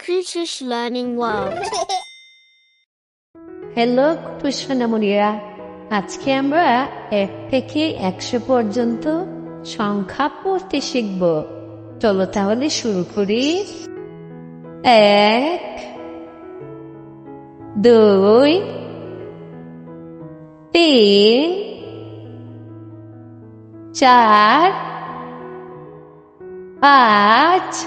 Crucius Learning World. Hello কৃষ্ণনামরিয়া আজকে আমরা এক থেকে একশো পর্যন্ত সংখ্যা পড়তে শিখব। চলো তাহলে শুরু করি। এক, দুই, তিন, চার, পাঁচ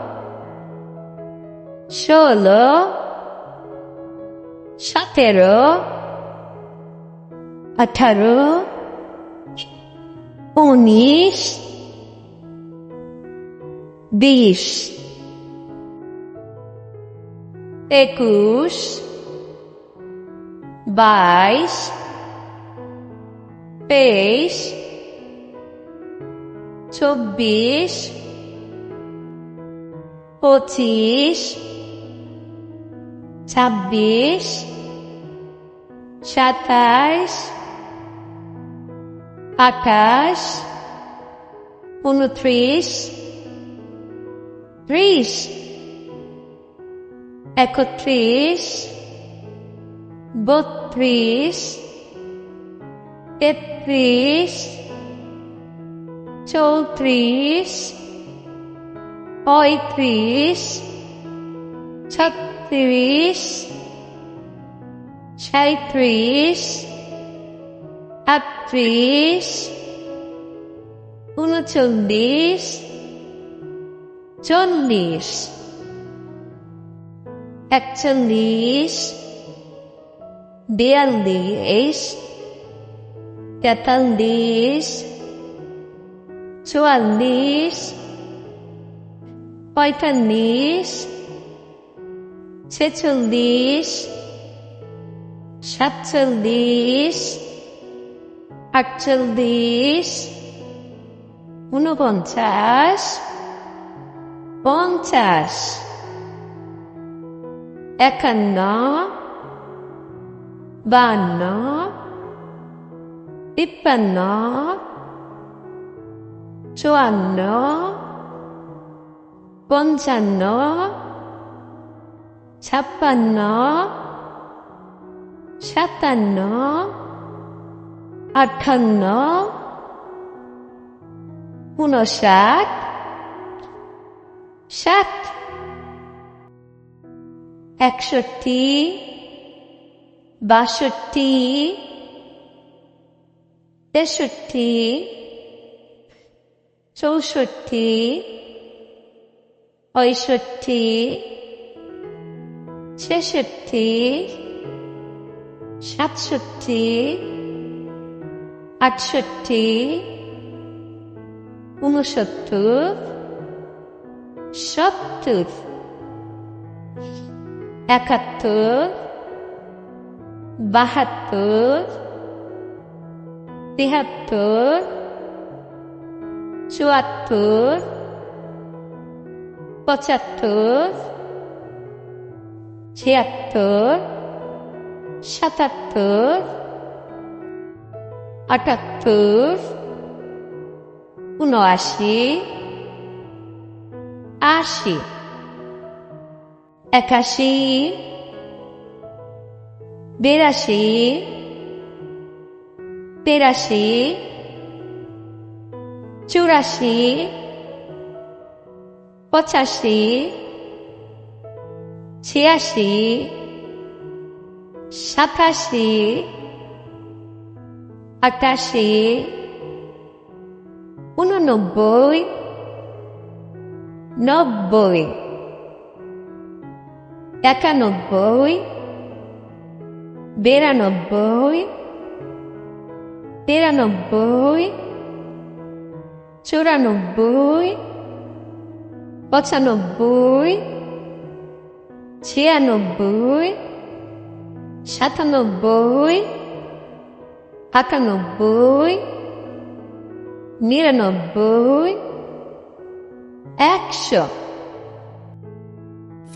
ষোলো সতেরো আঠারো উনিশ বিশ একুশ বাইশ তেইশ চব্বিশ পঁচিশ ছাব্বিশ সাতাশ আঠাশ উনত্রিশ ত্রিশ একত্রিশ বত্রিশ তেত্রিশ চৌত্রিশ পঁয়ত্রিশ Satrish, Chaitrish, Atrish, Chundis Chondish, Dialdis Biandish, Gatandish, Chuandish, Pythonish, ছেচল্লিশ সাতচল্লিশ আটচল্লিশ ঊনপঞ্চাশ পঞ্চাশ একান্ন বান্ন তিপ্পান্ন চুয়ান্ন পঞ্চান্ন ছাপ্পান্ন সাতান্ন আটান্ন উনষাট ষাট একষট্টি বাষট্টি তেষট্টি চৌষট্টি পঁয়ষট্টি ছেষট্টি সাতষট্টি আটষট্টি উনসত্তর সত্তর একাত্তর বাহাত্তর তিহাত্তর চুয়াত্তর পঁচাত্তর ছিয়াত্তর সাতাত্তর আটাত্তর উনআশি আশি একাশি বিরাশি তেরাশি চুরাশি পঁচাশি ছিয়াশি সাতাশি আটাশি উননব্বই নব্বই একানব্বই বিরানব্বই তিরানব্বই চুরানব্বই পঁচানব্বই ছিয়ানব্বই সাতানব্বই আটানব্বই নিরানব্বই একশো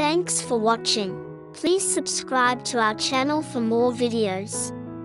Thanks for watching. Please subscribe to our channel for more videos.